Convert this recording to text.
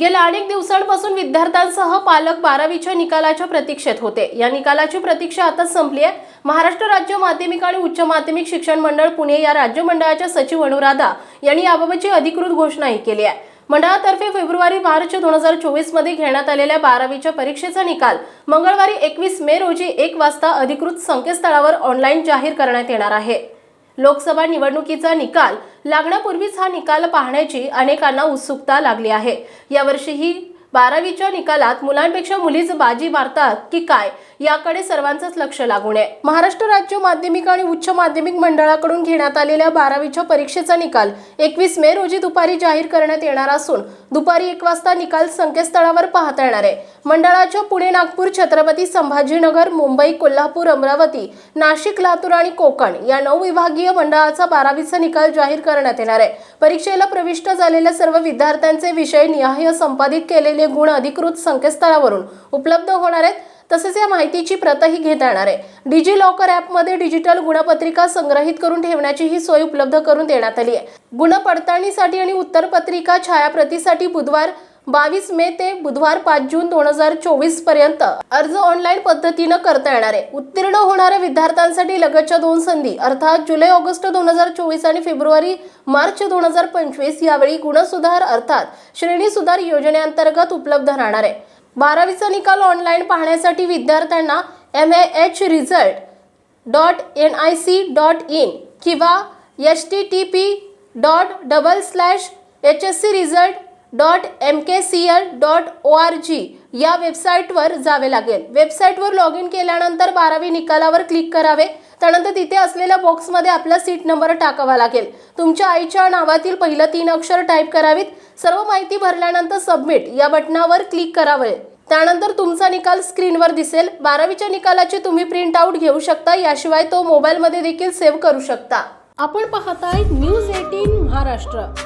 गेल्या अनेक दिवसांपासून विद्यार्थ्यांसह पालक बारावीच्या निकालाच्या प्रतीक्षेत होते. या निकालाची प्रतीक्षा आता संपली आहे. महाराष्ट्र राज्य माध्यमिक आणि उच्च माध्यमिक शिक्षण मंडळ पुणे या राज्य मंडळाच्या सचिव अनुराधा यांनी याबाबतची अधिकृत घोषणाही केली आहे. मंडळातर्फे फेब्रुवारी मार्च दोन हजार चोवीसमध्ये घेण्यात आलेल्या बारावीच्या परीक्षेचा निकाल मंगळवारी एकवीस मे रोजी एक वाजता अधिकृत संकेतस्थळावर ऑनलाईन जाहीर करण्यात येणार आहे. लोकसभा निवडणुकीचा निकाल लागण्यापूर्वीच हा निकाल पाहण्याची अनेकांना उत्सुकता लागली आहे. यावर्षीही बारावीच्या निकालात मुलांपेक्षा मुलीच बाजी मारतात की काय याकडे सर्वांचंच लक्ष लागून आहे. महाराष्ट्र राज्य माध्यमिक आणि उच्च माध्यमिक मंडळाकडून घेण्यात आलेल्या बारावीच्या परीक्षेचा निकाल एकवीस मे रोजी दुपारी जाहीर करण्यात येणार असून दुपारी एक वाजता निकाल संकेतस्थळावर पाहता येणार आहे. मंडळाच्या पुणे नागपूर छत्रपती संभाजीनगर मुंबई कोल्हापूर अमरावती नाशिक लातूर आणि कोकण या नऊ विभागीय मंडळाचा बारावीचा निकाल जाहीर करण्यात येणार आहे. परीक्षेला प्रविष्ट झालेल्या सर्व विद्यार्थ्यांचे विषय निहाय संपादित केलेले गुण अधिकृत संकेतस्थळावरून उपलब्ध होणार आहेत. तसेच या माहितीची प्रतही घेता येणार आहे. डिजी लॉकर ॲपमध्ये डिजिटल गुणपत्रिका संग्रहित करून ठेवण्याची ही सोय उपलब्ध करून देण्यात आली आहे. गुण पडताळणीसाठी आणि उत्तरपत्रिका छायाप्रतीसाठी बुधवार बावीस मे ते बुधवार पाच जून दोन हजार चोवीसपर्यंत अर्ज ऑनलाईन पद्धतीनं करता येणार. आहे उत्तीर्ण होणाऱ्या विद्यार्थ्यांसाठी लगतच्या दोन संधी अर्थात जुलै ऑगस्ट दोन हजार चोवीस आणि फेब्रुवारी मार्च दोन हजार पंचवीस यावेळी गुणसुधार अर्थात श्रेणी सुधार योजनेअंतर्गत उपलब्ध राहणार. आहे बारावीचा निकाल ऑनलाईन पाहण्यासाठी विद्यार्थ्यांना M A H result dot N I C dot in किंवा H T T P dot double slash H S C result dot M K C L dot O R G या वेबसाईटवर जावे लागेल. वेबसाईटवर log in केल्यानंतर बारावी निकालावर click करावे. त्यानंतर तिथे असलेल्या बॉक्समध्ये आपला सीट नंबर टाकावा लागेल. तुमच्या आईच्या नावातील पहिलं तीन अक्षर टाईप करावीत. सर्व माहिती भरल्यानंतर सबमिट या बटनावर क्लिक करावे. त्यानंतर तुमचा निकाल स्क्रीनवर दिसेल. बारावीच्या निकालाची तुम्ही प्रिंट आउट घेऊ शकता. याशिवाय तो मोबाईलमध्ये देखील सेव्ह करू शकता. आपण पाहताय न्यूज एटीन महाराष्ट्र.